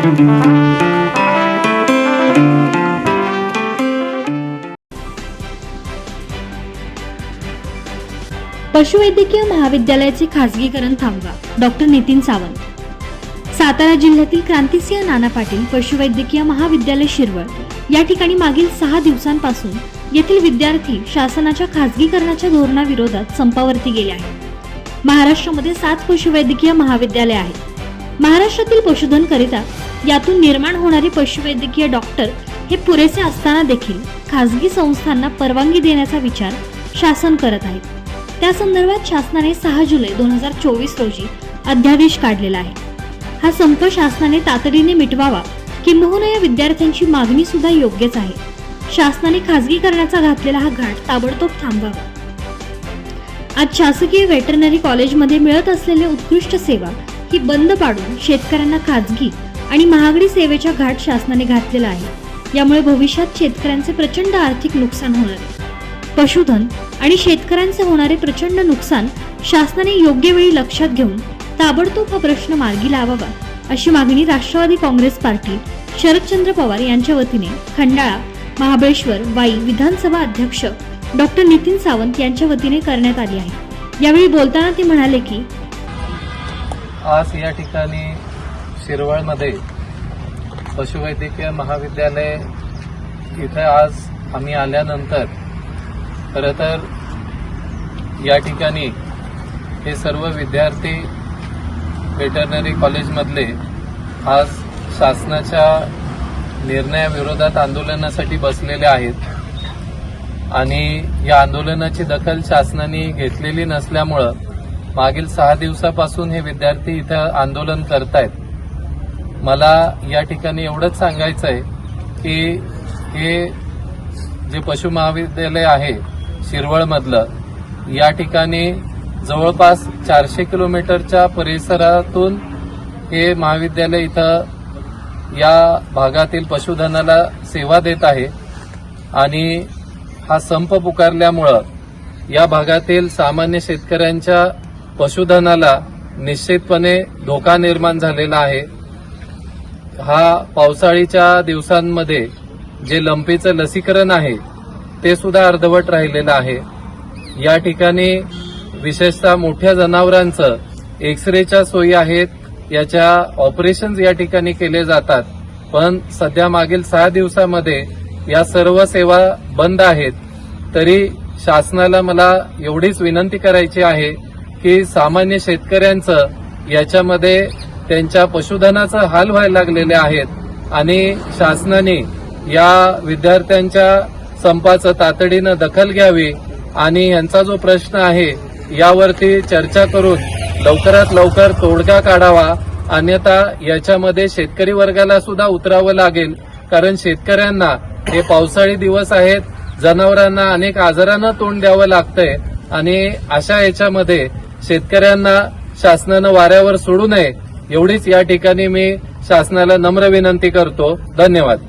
पशुवैद्यकीय महाविद्यालयाचे खासगीकरण थांबवा. डॉक्टर नितीन सावंत. सातारा जिल्ह्यातील क्रांतिसिंह नाना पाटील पशुवैद्यकीय महाविद्यालय शिरवळ. या ठिकाणी मागील सहा दिवसांपासून येथील विद्यार्थी शासनाच्या खासगीकरणाच्या धोरणाविरोधात संपावरती गेले आहेत. महाराष्ट्रामध्ये सात पशुवैद्यकीय महाविद्यालय आहेत. महाराष्ट्रातील पशुधन करिता यातून निर्माण होणारे पशुवैद्यकीय डॉक्टर हे पुरेसे असताना देखील खासगी संस्थांना परवानगी देण्याचा विचार शासन करत आहे. त्या संदर्भात शासनाने सहा जुलै दोन हजार चोवीस रोजी अध्यादेश काढलेला आहे. हा संप शासनाने तातडीने मिटवावा किंबहुना या विद्यार्थ्यांची मागणी सुद्धा योग्यच आहे. शासनाने खासगीकरणाचा घातलेला हा घाट ताबडतोब थांबवावा. आज शासकीय व्हेटरनरी कॉलेजमध्ये मिळत असलेली उत्कृष्ट सेवा ही बंद पाडून शेतकऱ्यांना खाजगी आणि महागडी सेवेच्या घाट शासनाने घातलेला आहे. यामुळे भविष्यात शेतकऱ्यांचे प्रचंड आर्थिक नुकसान होणार आहे. पशुधन आणि शेतकऱ्यांचे होणारे प्रचंड नुकसान शासनाने योग्य वेळी लक्षात घेऊन ताबडतोब हा प्रश्न मार्गी लावावा अशी मागणी राष्ट्रवादी काँग्रेस पार्टी शरदचंद्र पवार यांच्या वतीने खंडाळा महाबळेश्वर वाई विधानसभा अध्यक्ष डॉक्टर नितीन सावंत यांच्या वतीने करण्यात आली आहे. यावेळी बोलताना ते म्हणाले की आज या ठिकाणी शिरवळमध्ये पशुवैद्यकीय महाविद्यालय इथे आज आम्ही आल्यानंतर खरं तर या ठिकाणी हे सर्व विद्यार्थी वेटरनरी कॉलेजमधले आज शासनाच्या निर्णयाविरोधात आंदोलनासाठी बसलेले आहेत. आणि या आंदोलनाची दखल शासनाने घेतलेली नसल्यामुळं मागील सहा दिवसापासून हे विद्यार्थी इथं आंदोलन करतायत. मला या ठिकाणी एवढंच सांगायचं आहे की हे जे पशु महाविद्यालय आहे शिरवळमधलं या ठिकाणी जवळपास चारशे किलोमीटरच्या परिसरातून हे महाविद्यालय इथं या भागातील पशुधनाला सेवा देत आहे. आणि हा संप पुकारल्यामुळं या भागातील सामान्य शेतकऱ्यांच्या पशुधनाला निश्चितपणे धोका निर्माण झालेला आहे. हा पावसाळीच्या दिवसांमध्ये जे लंपीचं लसीकरण आहे ते सुद्धा अर्धवट राहिलेलं आहे. या ठिकाणी विशेषतः मोठ्या जनावरांचं एक्सरेच्या सोयी आहेत याच्या ऑपरेशन्स या ठिकाणी केले जातात. पण सध्या मागील सहा दिवसामध्ये या सर्व सेवा बंद आहेत. तरी शासनाला मला एवढीच विनंती करायची आहे की सामान्य शेतकऱ्यांचं याच्यामध्ये त्यांच्या पशुधनाचा हाल व्हायला लागलेले आहेत. आणि शासनाने या विद्यार्थ्यांच्या संपाचं तातडीनं दखल घ्यावी आणि यांचा जो प्रश्न आहे यावरती चर्चा करून लवकरात लवकर तोडगा काढावा. अन्यथा याच्यामध्ये शेतकरी वर्गाला सुद्धा उतरावं लागेल. कारण शेतकऱ्यांना हे पावसाळी दिवस आहेत. जनावरांना अनेक आजारांना तोंड द्यावं लागतंय. आणि अशा याच्यामध्ये शेतकऱ्यांना शासनानं वाऱ्यावर सोडू नये. एवढीच या ठिकाणी मी शासनाला नम्र विनंती करतो. धन्यवाद.